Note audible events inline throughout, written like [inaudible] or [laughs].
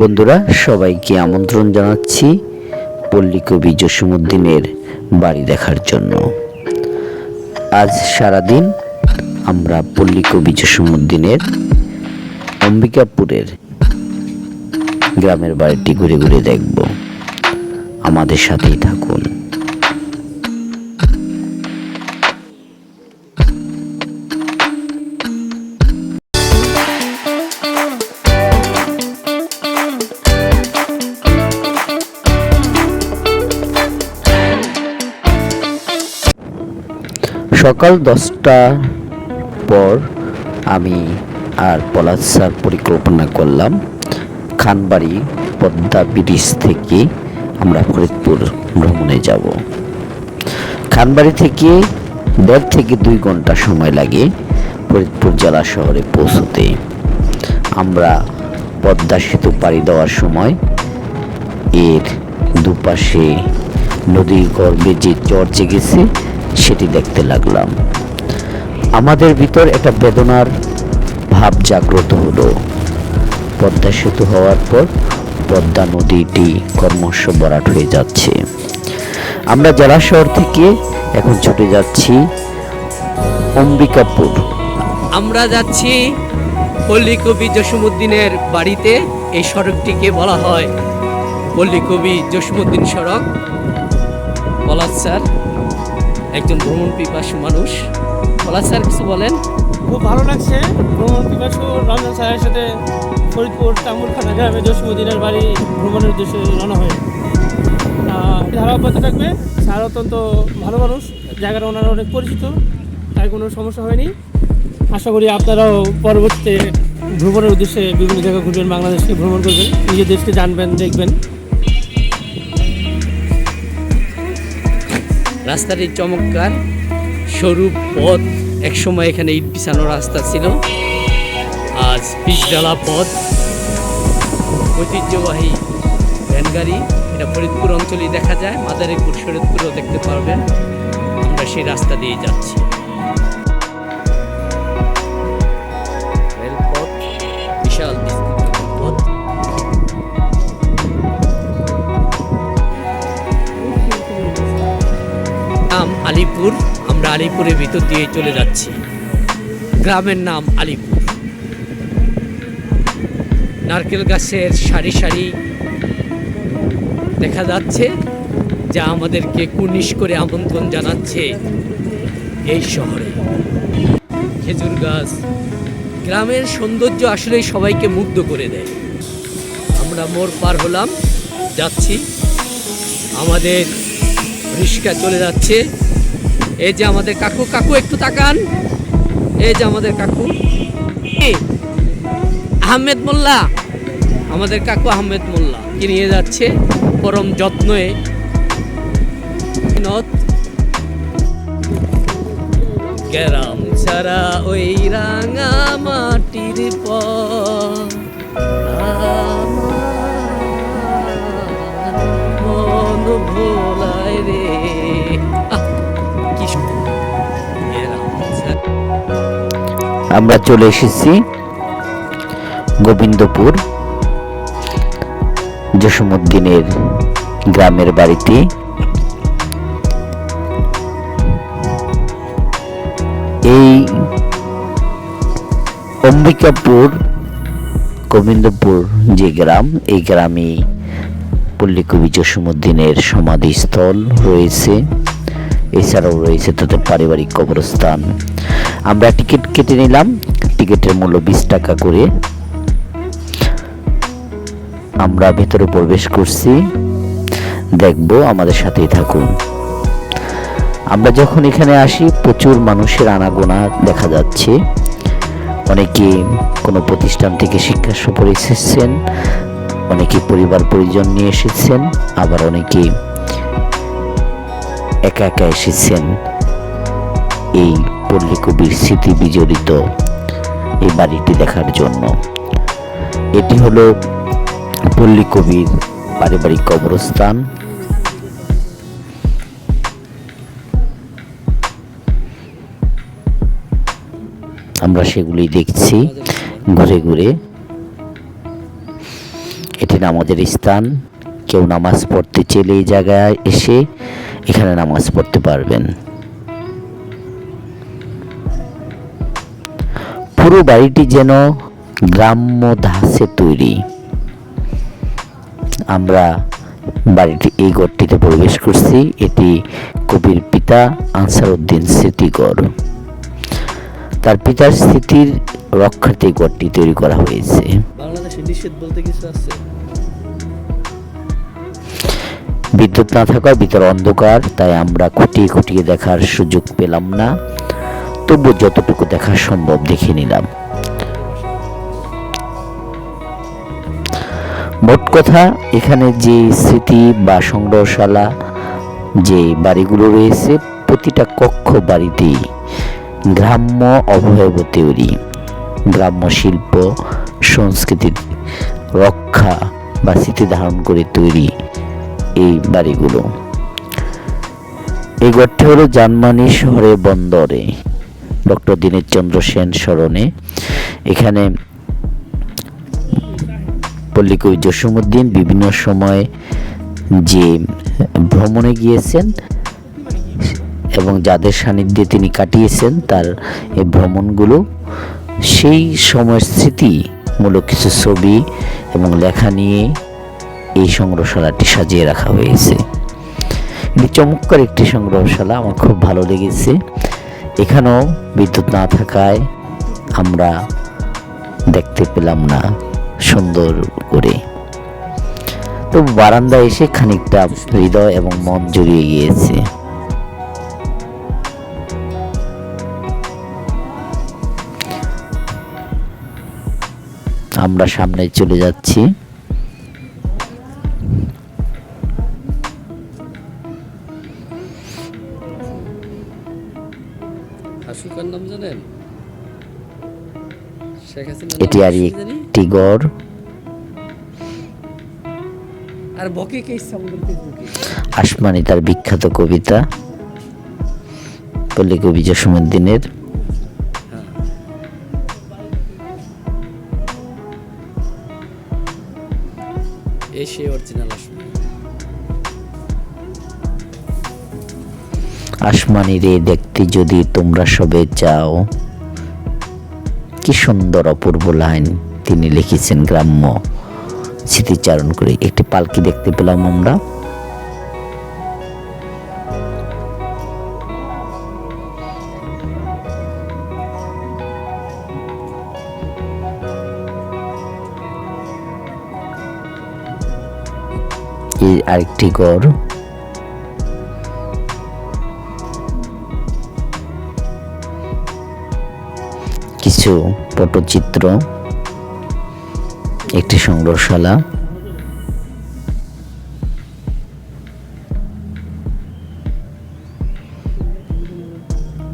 বন্ধুরা, সবাইকে আমন্ত্রণ জানাচ্ছি পল্লী কবি জসিমুদ্দিনের বাড়ি দেখার জন্য। আজ সারাদিন আমরা পল্লী কবি জসিমুদ্দিনের অম্বিকাপুরের গ্রামের বাড়িটি ঘুরে ঘুরে দেখব। আমাদের সাথেই থাকুন। সকাল দশটা পর আমি আর পলাশ স্যার পরিকল্পনা করলাম খানবাড়ি পদ্মা ব্রিজ থেকে আমরা ফরিদপুর ভ্রমণে যাব। খানবাড়ি থেকে দেড় থেকে দুই ঘণ্টা সময় লাগে ফরিদপুর জেলা শহরে পৌঁছতে। আমরা পদ্মা সেতু পাড়ি দেওয়ার সময় এর দুপাশে নদীর গর্ভে যে চর জেগেছে সেটি দেখতে লাগলাম। আমাদের ভিতর একটা বেদনার ভাব জাগ্রত হলো। পদ্মা সেতু হওয়ার পর পদ্মা নদীটি কর্মশ বরাট হয়ে যাচ্ছে। আমরা জেলা শহর থেকে এখন ছুটে যাচ্ছি অম্বিকাপুর। আমরা যাচ্ছি পল্লী কবি জসিমুদ্দিনের বাড়িতে। এই সড়কটিকে বলা হয় পল্লী কবি জসিমুদ্দিন সড়ক। পলাশ স্যার। একজন ভ্রমণ পিপাসু মানুষ। পলাশ স্যার কিছু বলেন? খুব ভালো লাগছে। ভ্রমণ পিপাসু রমজান স্যারের সাথে ফরিদপুর তামুলখানা গ্রামে জসিমুদ্দিনের বাড়ি ভ্রমণের উদ্দেশ্যে রওনা হয়ে। ধারা অব্যাহত থাকবে। স্যার অত্যন্ত ভালো মানুষ। জায়গাটা ওনারা অনেক পরিচিত। তাই কোনো সমস্যা হয়নি। আশা করি আপনারাও পরবর্তীতে ভ্রমণের উদ্দেশ্যে বিভিন্ন জায়গা ঘুরবেন, বাংলাদেশকে ভ্রমণ করবেন। নিজের দেশকে জানবেন, দেখবেন। রাস্তাটি চমৎকার, সরু পথ, একসময় এখানে ইট বিছানো রাস্তা ছিল। আজ পিচডালা পথ। ঐতিহ্যবাহী ভ্যানগাড়ি এটা ফরিদপুর অঞ্চলেই দেখা যায়, মাদারীপুর শরীদপুরও দেখতে পারবেন। আমরা সেই রাস্তা দিয়ে যাচ্ছি। আলিপুরের ভিতর দিয়ে চলে যাচ্ছি। গ্রামের নাম আলিপুর। নারকেল গাছের সারি সারি দেখা যাচ্ছে, যা আমাদেরকে কুর্নিশ করে আমন্ত্রণ জানাচ্ছে এই শহরে। খেজুর গাছ, গ্রামের সৌন্দর্য আসলে সবাইকে মুগ্ধ করে দেয়। আমরা মোড় পার হলাম, যাচ্ছি। আমাদের রিক্সা চলে যাচ্ছে। এই যে আমাদের কাকু কাকু একটু তাকান। এই যে আমাদের কাকু। আহমেদ মোল্লা। আমাদের কাকু আহমেদ মোল্লা, কি নিয়ে যাচ্ছে? পরম যত্নে। গ্রাম ছাড়া ওই রাঙা মাটির পথ। ভোলায় রে। আমরা চলে এসেছি গোবিন্দপুর জসিমুদ্দিনের গ্রামের বাড়িতে। এই অম্বিকাপুর গোবিন্দপুর যে গ্রাম, এই গ্রামে পল্লী কবি জসিমুদ্দিনের সমাধিস্থল রয়েছে। এছাড়াও রয়েছে তাদের পারিবারিক কবরস্থান। আমরা টিকিট কেটে নিলাম। টিকিটের মূল্য বিশ টাকা করে। আমরা ভেতরে প্রবেশ করছি। দেখব, আমাদের সাথেই থাকুন। আমরা যখন এখানে আসি, প্রচুর মানুষের আনাগোনা দেখা যাচ্ছে। অনেকে কোনো প্রতিষ্ঠান থেকে শিক্ষা সফরে এসেছেন, অনেকে পরিবার পরিজন নিয়ে এসেছেন, আবার অনেকে একা একা এসেছেন। এই পল্লী কবির স্মৃতি বিজড়িত এই বাড়িটি দেখার জন্য। এটি হলো পল্লী কবির পারিবারিক কবরস্থান। আমরা সেগুলি দেখছি ঘুরে ঘুরে। এটি নামাজের স্থান। কেউ নামাজ পড়তে চেলে এই জায়গায় এসে এখানে নামাজ পড়তে পারবেন। পুরো বাড়িটি যেন গ্রাম্য ধাঁচে তৈরি। আমরা বাড়িটি এই ঘরটিতে প্রবেশ করছি। এটি কবির পিতা আনসার উদ্দিন স্মৃতিগড় তার পিতার স্মৃতির রক্ষার্থে ঘরটি তৈরি করা হয়েছে। বিদ্যুৎ না থাকায় ভিতর অন্ধকার তাই আমরা খুঁটিয়ে খুঁটিয়ে দেখার সুযোগ পেলাম না। তবু যতটুকু দেখা সম্ভব দেখে নিলাম। মোট কথা, এখানে যে স্মৃতি বা সংগ্রহশালা, যে বাড়িগুলো রয়েছে, প্রতিটা কক্ষ বাড়িতেই গ্রাম্য অবয়ব তৈরি। গ্রাম্য শিল্প, সংস্কৃতির রক্ষা বা স্মৃতি ধারণ করে তৈরি এই বাড়িগুলো। এই ঘরটি হলো জার্মানি শহরে বন্দরে ডক্টর দীনেশচন্দ্র সেন স্মরণে। এখানে পল্লিকবি জসীমউদ্দিন বিভিন্ন সময় যে ভ্রমণে গিয়েছেন এবং যাদের সান্নিধ্যে তিনি কাটিয়েছেন তার এই ভ্রমণগুলো, সেই সময়ের স্মৃতিমূলক কিছু ছবি এবং লেখা নিয়ে এই সংগ্রহশালাটি সাজিয়ে রাখা হয়েছে। এটি চমৎকার একটি সংগ্রহশালা, আমার খুব ভালো লেগেছে। এখানেও বিদ্যুৎ না থাকায় আমরা দেখতে পেলাম না সুন্দর করে। তো বারান্দা এসে খানিকটা হৃদয় এবং মন জড়িয়ে গিয়েছে। আমরা সামনে চলে যাচ্ছি। এটি আর একটি গড়। আসমানি তার বিখ্যাত কবিতা পল্লী কবি অরিজিনাল আসবে আসমানি। রে দেখতে যদি তোমরা সবে চাও কি সুন্দর অপূর্ব লাইন তিনি লিখেছেন গ্রাম্য স্মৃতিচারণ করে। একটি পালকি দেখতে পেলাম আমরা। আরেকটি গড় কিছু পটচিত্র একটি সংগ্রহশালা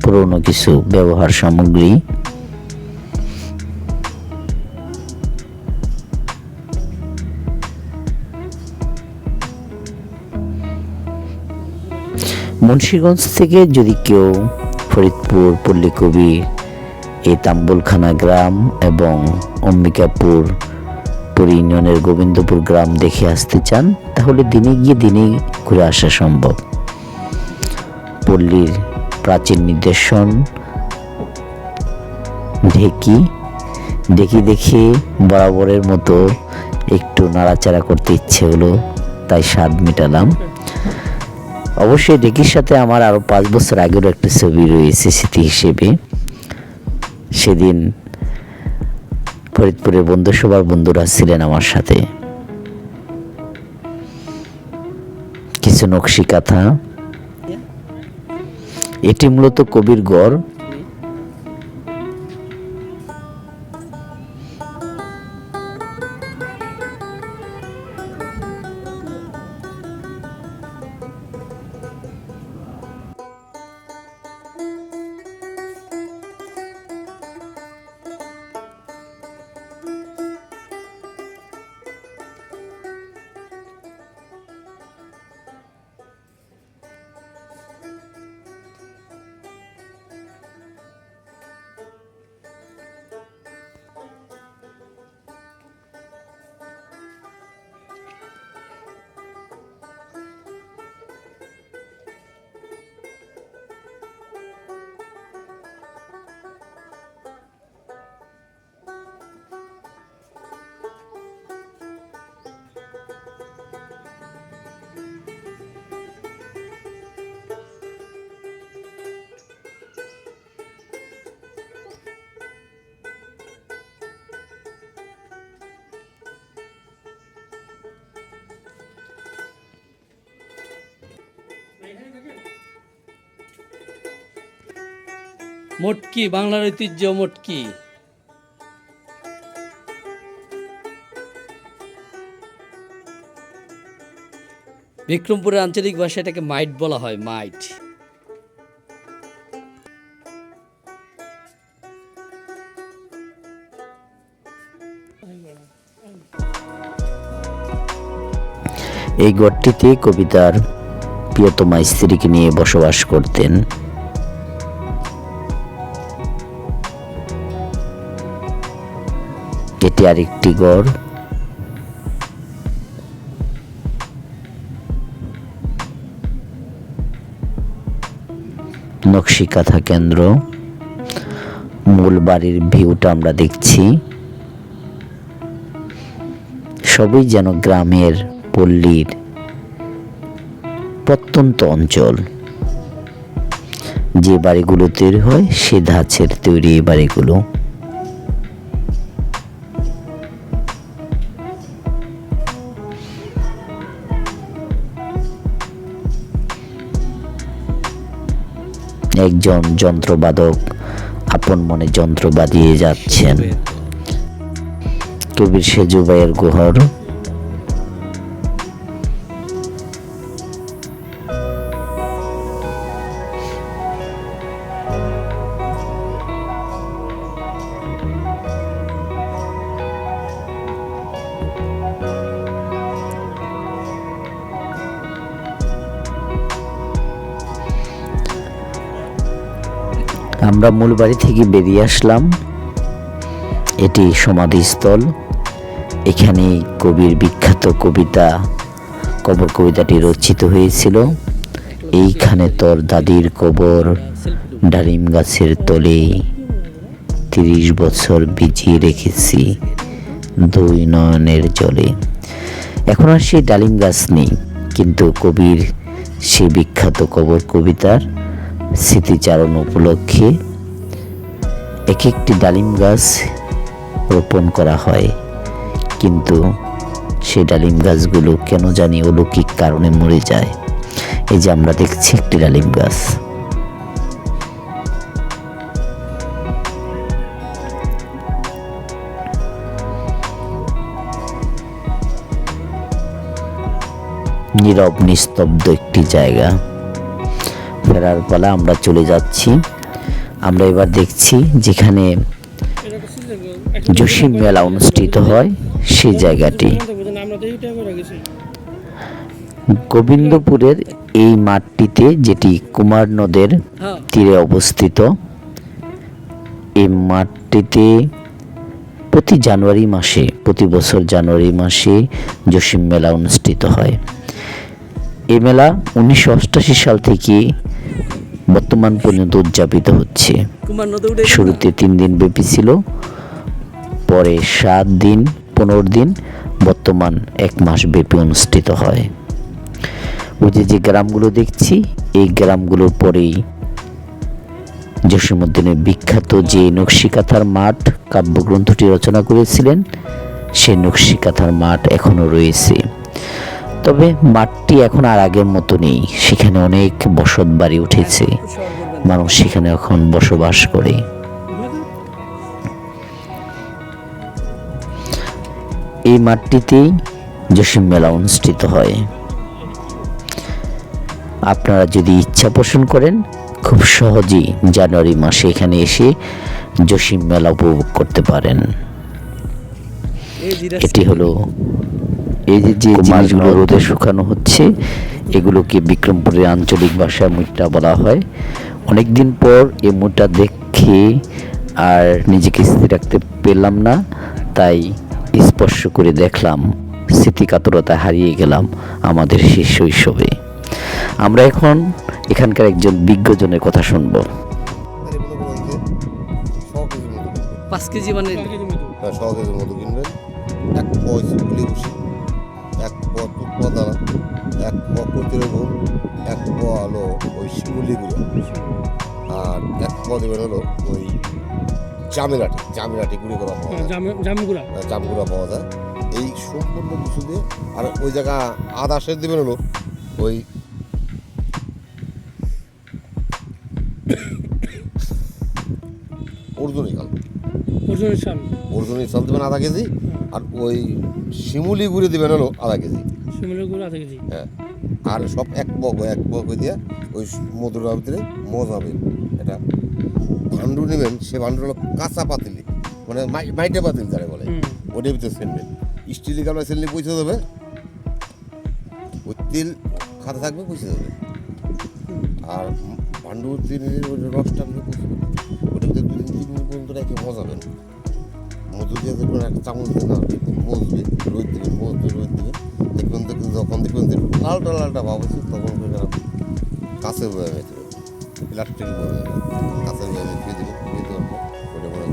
পুরনো কিছু ব্যবহার সামগ্রী মুন্সিগঞ্জ থেকে যদি কেউ ফরিদপুর পল্লীকবি এই তাম্বুলখানা গ্রাম এবং অম্বিকাপুর পুর ইউনিয়নের গোবিন্দপুর গ্রাম দেখে আসতে চান, তাহলে দিনে গিয়ে দিনে ঘুরে আসা সম্ভব। পল্লীর প্রাচীন নিদর্শন ঢেকি ঢেকি দেখে বরাবরের মতো একটু নাড়াচাড়া করতে ইচ্ছে হলো, তাই স্বাদ মেটালাম। অবশ্যই ঢেকির সাথে আমার আরও পাঁচ বছর আগেরও একটা ছবি রয়েছে স্মৃতি হিসেবে। সেদিন ফরিদপুরের বন্ধুসভার বন্ধুরা ছিলেন আমার সাথে। কিছু নকশি কাঁথা। এটি মূলত কবির গড়। মটকি বাংলার ঐতিহ্য মটকি বিক্রমপুরের আঞ্চলিক ভাষায় এটাকে মাইট বলা হয়, মাইট। এই গড়টিতে কবিতার প্রিয়তমা স্ত্রীকে নিয়ে বসবাস করতেন। এটি আরেকটি গড়। নকশিকাথা কেন্দ্র। মূল বাড়ির ভিউটা আমরা দেখছি। সবই যেন গ্রামের পল্লীর প্রত্যন্ত অঞ্চল। যে বাড়িগুলো তৈরি হয়, সে ধাঁচের তৈরি এই বাড়িগুলো। একজন যন্ত্রবাদক আপন মনে যন্ত্র বাদিয়ে যাচ্ছেন। কবির সেজুবাইয়ের গুহর আমরা মূল বাড়ি থেকে বেরিয়ে আসলাম। এটি সমাধিস্থল। এখানে কবির বিখ্যাত কবিতা কবর কবিতাটি রচিত হয়েছিল। এইখানে তোর দাদির কবর ডালিম গাছের তলে। তিরিশ বছর ভিজিয়ে রেখেছি দুই নয়নের জলে। এখন আর সেই ডালিম গাছ নেই, কিন্তু কবির সেই বিখ্যাত কবর কবিতার স্মৃতিচারণ উপলক্ষে এক একটি ডালিম গাছ রোপণ করা হয়। কিন্তু সেই ডালিম গাছগুলো কেন জানি অলৌকিক কারণে মরে যায়। এই যে আমরা দেখছি একটি ডালিম গাছ। নীরব, নিস্তব্ধ একটি জায়গা। ফেরার পালা আমরা চলে যাচ্ছি। আমরা এবার দেখছি যেখানে জসিম মেলা অনুষ্ঠিত হয়, সেই জায়গাটি। গোবিন্দপুরের এই মাঠটিতে, যেটি কুমার নদের তীরে অবস্থিত, এই মাঠটিতে প্রতি জানুয়ারি মাসে, প্রতি বছর জানুয়ারি মাসে জসিম মেলা অনুষ্ঠিত হয়। এই মেলা উনিশশো সাল থেকে বর্তমান পর্যন্ত উদযাপিত হচ্ছে। শুরুতে তিন দিন ব্যাপী ছিল, পরে সাত দিন, পনেরো দিন, বর্তমান এক মাস ব্যাপী অনুষ্ঠিত হয়। ওই যে যে গ্রামগুলো দেখছি, এই গ্রামগুলোর পরেই জসীমউদ্দিনের বিখ্যাত যে নকশিকাথার মাঠ কাব্যগ্রন্থটি রচনা করেছিলেন, সেই নকশিকাথার মাঠ এখনও রয়েছে। তবে মাঠটি এখন আর আগের মতো নেই। সেখানে অনেক বসত বাড়ি উঠেছে। মানুষ সেখানে এখন বসবাস করে। এই মাঠটিতেই জসিম মেলা অনুষ্ঠিত হয়। আপনারা যদি ইচ্ছা পোষণ করেন, খুব সহজেই জানুয়ারি মাসে এখানে এসে জসিম মেলা উপভোগ করতে পারেন। এটি হলো এই যে যে মাছগুলো রোদে শুকানো হচ্ছে এগুলোকে বিক্রমপুরের আঞ্চলিক ভাষায় মুইটা বলা হয়। অনেকদিন পর এই মুইটা দেখে আর নিজেকে স্থির রাখতে পেলাম না তাই স্পর্শ করে দেখলাম স্মৃতিকাতরতা হারিয়ে গেলাম আমাদের সেই শৈশবে আমরা এখন এখানকার একজন বিজ্ঞজনের কথা শুনব। পাঁচ কেজি মানে ছ কেজির মতো কিনবেন। এক প হচ্ছে পুলি বসি। এক তুপ্পা এক প কৈতের গুড় এক প হলো ওই শিমুলি আর এক দেবেন হলো ওই জামিরাটি জামিরাটি গুঁড়ি করা পাওয়া যায়। জামগুড়া। জামগুড়া পাওয়া যায়। এই সম্পূর্ণ কিছু দিয়ে আর ওই জায়গা আদা সের দেবেন হলো ওই অর্জুনই [coughs] খাল অর্জুনের সাল অর্জুনই চাল দেবেন আধা কেজি? আর ওই শিমুলি গুঁড়ি দেবেন হলো আধা কেজি। শিমুলের গুঁড়ো আধা কেজি। হ্যাঁ। আর সব এক বক এক বক হয়ে দিয়ে ওই মধুর ভিতরে হবে। এটা ভান্ডু নেবেন সে ভান্ডু হলো কাঁচা পাতিলি মানে মাই- মাইটে পাতিল যারা বলে। ওটার ভিতরে সেনবেন স্টিলি কালো সেনলে পয়সা দেবে। ওই তেল খাতে থাকবে পয়সা দেবে। আর ভান্ডুর চিনির ওই রসটা আপনি ওটার ভিতরে দুদিন তিন দিন পর্যন্ত রেখে মজাবেন মধু দিয়ে দেখবেন একটা চামচ দিয়ে না মজবে রোদ দেবেন মজবে রোদ দেবেন দেখবেন দেখবেন যখন দেখবেন লালটা লালটা ভাব হচ্ছে তখন কাছের বয়ে মেতে প্লাস্টিক বয়ে কাছের বয়ে মেতে দেবেন পর ওটা মনে করেন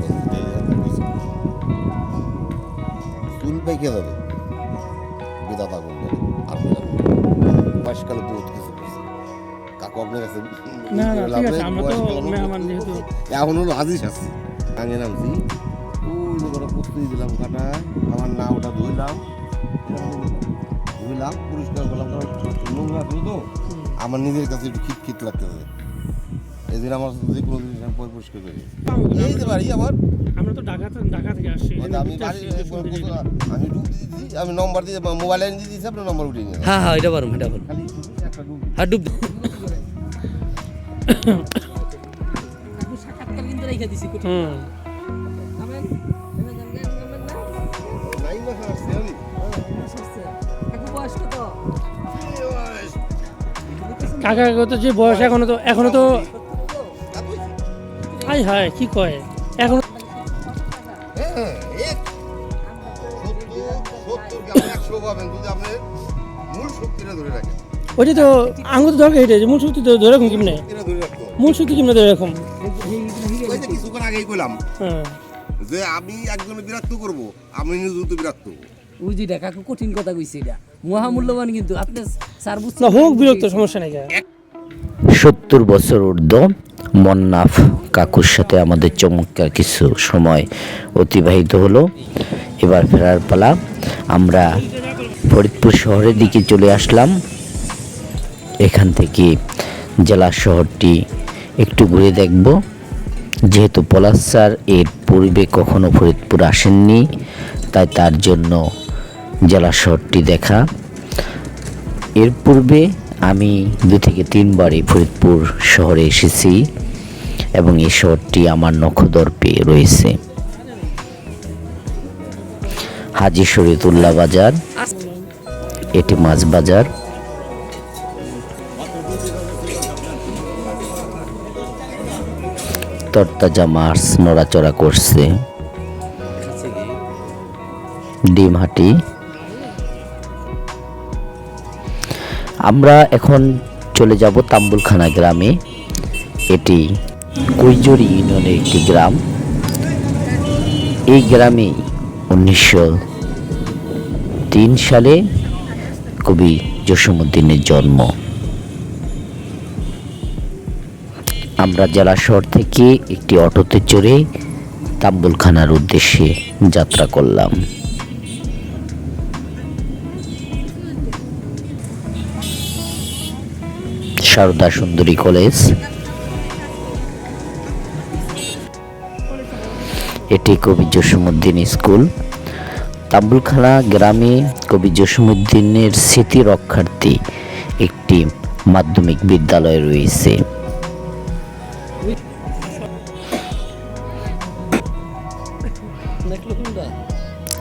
চুল পেকে যাবে। বিদাতা করবে আর বয়সকালে বহুত কিছু কাকু আপনার কাছে আছে, কিছু। এখন হলো হাজির আসছে আগে নামছি। যে করে প্রস্তুতি দিলাম কাটা। আমার না ওটা ধুইলাম ধুইলাম পরিষ্কার করলাম কারণ নোংরা ছিল তো। আমার নিজের কাছে একটু খিট খিট লাগতেছে। এই দিন আমার যে কোনো জিনিস আমি পরিষ্কার করি। এই যে বাড়ি আমার আমরা তো ঢাকা ঢাকা থেকে আসছি। মানে আমি আমি ডুব দিয়ে দিয়েছি আমি নম্বর দিয়ে মোবাইল দিয়ে দিয়েছি আপনার নম্বর উঠিয়ে নিয়ে হ্যাঁ হ্যাঁ এটা পারুম এটা পারুম খালি শুধু একটা ডুব হ্যাঁ ডুব [laughs] হুম। কাকা কাকা যে বয়স এখনও তো এখনও তো হাই হাই কি কয়? এখন হ্যাঁ এক সত্তর সত্তর গ্রাম একশো পাবেন যদি আপনি মূল শক্তিটা ধরে রাখেন ওইটা তো দরকার এটা যে মূল শক্তি তো ধরে রাখুন কেমনে? মূল শক্তি কেমনে ধরে রাখুন? ওই যে কিছুক্ষণ আগেই কইলাম হ্যাঁ। যে আমি একজনে বিরক্ত করব আমি নিজেও তো বিরক্ত। যে দেখা কঠিন কথা কইছে এটা। মহামূল্যবান কিন্তু আপনি স্যার বুঝতে না হোক বিরক্ত সমস্যা নাই সত্তর বছর ঊর্ধ্ব মন্নাফ কাকুর সাথে আমাদের চমৎকার কিছু সময় অতিবাহিত হলো। এবার ফেরার পালা আমরা ফরিদপুর শহরের দিকে চলে আসলাম। এখান থেকে জেলা শহরটি একটু ঘুরে দেখব। যেহেতু পলাশ স্যার এর পূর্বে কখনো ফরিদপুর আসেননি তাই তার জন্য জেলা শহরটি দেখা। এর পূর্বে আমি দু থেকে তিনবার এই ফরিদপুর শহরে এসেছি এবং এই শহরটি আমার নখদর্পে রয়েছে। হাজি শরীয়তুল্লাহ বাজার, এটি মাছ বাজার। তরতাজা মাছ নড়াচড়া করছে। ডিম আমরা এখন চলে যাব তাম্বুলখানা গ্রামে। এটি কৈজরি ইউনিয়নের একটি গ্রাম। এই গ্রামে উনিশশো তিন সালে কবি জসীমউদ্দিনের জন্ম। আমরা জেলা শহর থেকে একটি অটোতে চড়ে তাম্বুলখানার উদ্দেশ্যে যাত্রা করলাম। সারদা সুন্দরী কলেজ। এটি কবি জসীমউদ্দিন স্কুল। তাম্বুলখানা গ্রামে কবি জসীমউদ্দিনের স্মৃতি রক্ষার্থে একটি মাধ্যমিক বিদ্যালয় রয়েছে।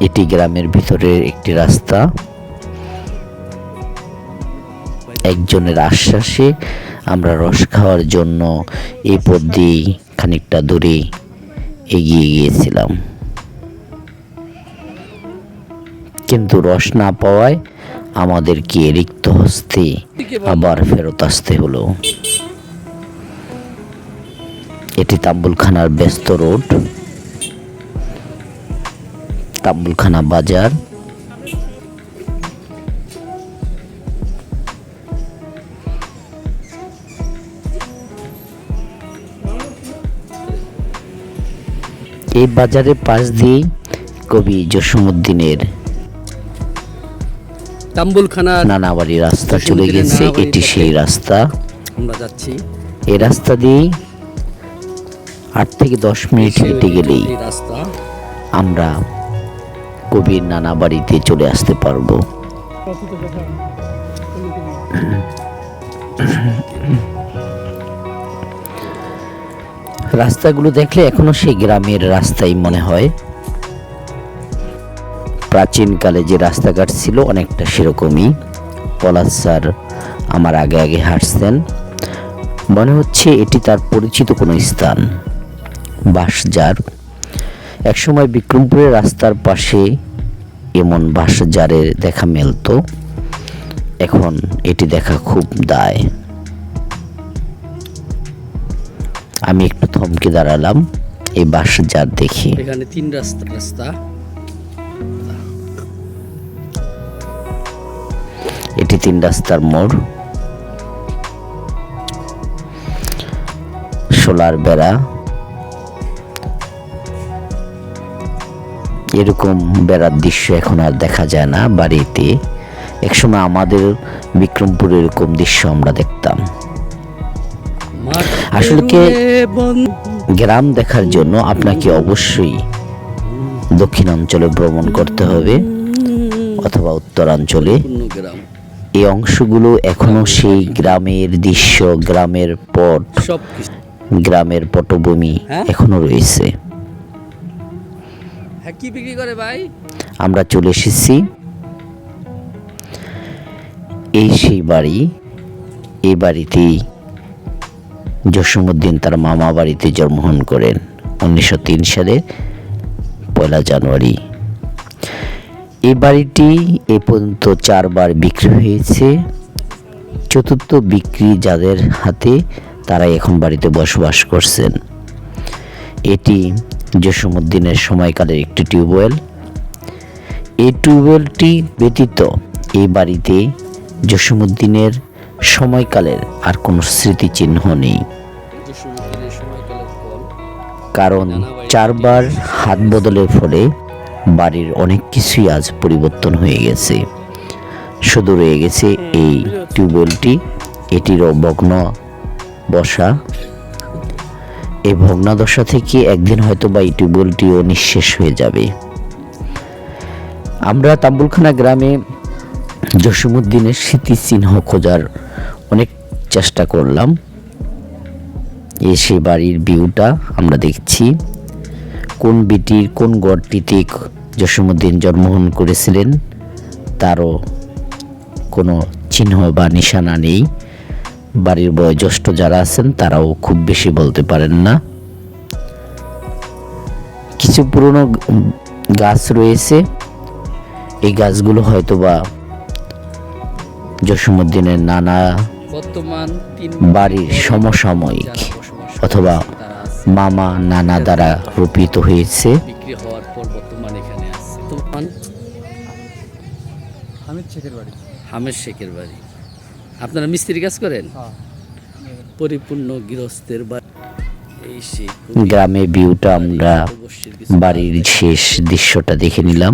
এটি গ্রামের ভিতরের একটি রাস্তা। একজনের আশ্বাসে আমরা রস খাওয়ার জন্য এই পথ দিয়েই খানিকটা দূরে এগিয়ে গিয়েছিলাম। কিন্তু রস না পাওয়ায় আমাদেরকে রিক্ত হস্তে আবার ফেরত আসতে হলো। এটি তাম্বুলখানার ব্যস্ত রোড, তাম্বুলখানা বাজার এই বাজারের পাশ দিয়েই কবি জসীমউদ্দিনের তাম্বুলখানার নানাবাড়ি রাস্তা চলে গেছে এটি সেই রাস্তা। আমরা যাচ্ছি। এই রাস্তা দিয়েই আট থেকে দশ মিনিট হেঁটে গেলেই রাস্তা। আমরা কবির নানা বাড়িতে চলে আসতে পারব। রাস্তাগুলো দেখলে এখনও সেই গ্রামের রাস্তাই মনে হয়। প্রাচীনকালে যে রাস্তাঘাট ছিল অনেকটা সেরকমই। পলাশ স্যার আমার আগে আগে হাঁটছেন মনে হচ্ছে এটি তার পরিচিত কোনো স্থান। বাঁশজার একসময় বিক্রমপুরের রাস্তার পাশে এমন বাঁশজারের দেখা মেলতো। এখন এটি দেখা খুব দায়। আমি একটু থমকে দাঁড়ালাম এই বাঁশজার দেখি। এখানে তিন রাস্তা রাস্তা। এটি তিন রাস্তার মোড়। সোলার বেড়া। এরকম বেড়ার দৃশ্য এখন আর দেখা যায় না বাড়িতে। একসময় আমাদের বিক্রমপুরে এরকম দৃশ্য আমরা দেখতাম। আসলে গ্রাম দেখার জন্য আপনাকে অবশ্যই দক্ষিণাঞ্চলে ভ্রমণ করতে হবে অথবা উত্তরাঞ্চলে। এই অংশগুলো এখনও সেই গ্রামের দৃশ্য গ্রামের পট গ্রামের পটভূমি? এখনও রয়েছে। হ্যাঁ আমরা চলে এসেছি। এই সেই বাড়ি এই বাড়িতেই জসীমউদ্দিন তার মামা বাড়িতে জন্মগ্রহণ করেন উনিশশো তিন সালে, পয়লা জানুয়ারি। এই বাড়িটি এ পর্যন্ত চারবার বিক্রি হয়েছে। চতুর্থ বিক্রি যাদের হাতে তারা এখন বাড়িতে বসবাস করছেন। এটি জসীমউদ্দিনের সময়কালের একটি টিউবওয়েল। এই টিউবওয়েলটি ব্যতীত এই বাড়িতে জসীমউদ্দিনের সময়কালের আর কোনো স্মৃতিচিহ্ন নেই। কারণ চারবার হাত বদলের ফলে বাড়ির অনেক কিছুই আজ পরিবর্তন হয়ে গেছে। শুধু রয়ে গেছে এই টিউবওয়েলটি, এটিরও ভগ্ন বসা। এই ভগ্নাদশা থেকে একদিন হয়তো বা এই টিউবওয়েলটিও নিঃশেষ হয়ে যাবে। আমরা তাম্বুলখানা গ্রামে জসীমউদ্দিনের স্মৃতিচিহ্ন খোঁজার অনেক চেষ্টা করলাম। এই সে বাড়ির ভিউটা আমরা দেখছি। কোন বিটির, কোন গড়টিতে জসীমউদ্দিন জন্মগ্রহণ করেছিলেন, তারও কোনো চিহ্ন বা নিশানা নেই। বাড়ির বয়োজ্যেষ্ঠ যারা আছেন, তারাও খুব বেশি বলতে পারেন না। কিছু পুরনো গাছ রয়েছে। এই গাছগুলো হয়তো বা জসীমউদ্দিনের নানা বাড়ির সমসাময়িক অথবা মামা নানা দ্বারা রূপিত হয়েছে। বিক্রি হওয়ার পর বর্তমান এখানে আছে। হামিদ শেখের বাড়ি। হামের শেখের বাড়ি। আপনারা মিস্ত্রি কাজ করেন? হ্যাঁ। পরিপূর্ণ গৃহস্থের বাড়ি। গ্রামে ভিউটা আমরা বাড়ির শেষ দৃশ্যটা দেখে নিলাম।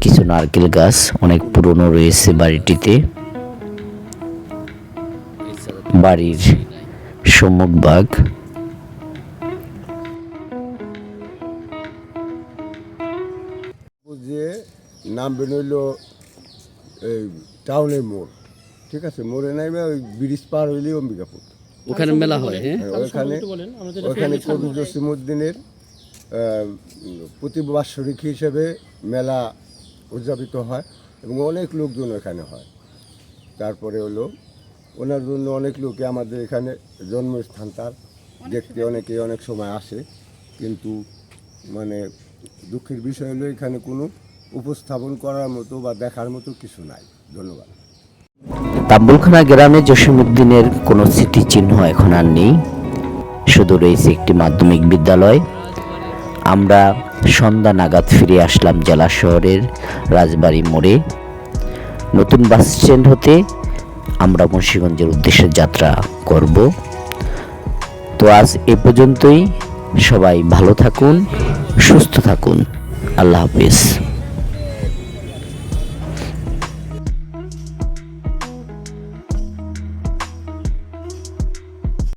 কিছু নারকেল গাছ অনেক পুরনো রয়েছে বাড়িটিতে। বাড়ির কিছুই সম্মুখ বাগ যে নাম বেরোইল এই টাউনের মোড়। ঠিক আছে মোড়ে নামে ওই ব্রিজ পার হইলেই অম্বিকাপুর। ওখানে মেলা হয় হ্যাঁ? হ্যাঁ, ওখানে ওখানে। কবি জসিমুদ্দিনের প্রতি বাৎসরিক হিসেবে মেলা উদযাপিত হয় এবং অনেক লোকজন এখানে হয়। তারপরে হলো ওনার জন্য অনেক লোকে আমাদের এখানে জন্মস্থান তার। দেখতে অনেকে অনেক সময় আসে কিন্তু মানে দুঃখের বিষয় হলো এখানে কোনো উপস্থাপন করার মতো বা দেখার মতো কিছু নাই। ধন্যবাদ। তাম্বুলখানা গ্রামে জসীমউদ্দিনের কোনো স্মৃতিচিহ্ন এখন আর নেই। শুধু রয়েছে একটি মাধ্যমিক বিদ্যালয়। আমরা সন্ধ্যা নাগাদ ফিরে আসলাম জেলা শহরের রাজবাড়ি মোড়ে। নতুন বাস স্ট্যান্ড হতে আমরা মুন্সিগঞ্জের উদ্দেশ্যে যাত্রা করব। তো আজ এ পর্যন্তই। সবাই ভালো থাকুন, সুস্থ থাকুন। আল্লাহ হাফিজ।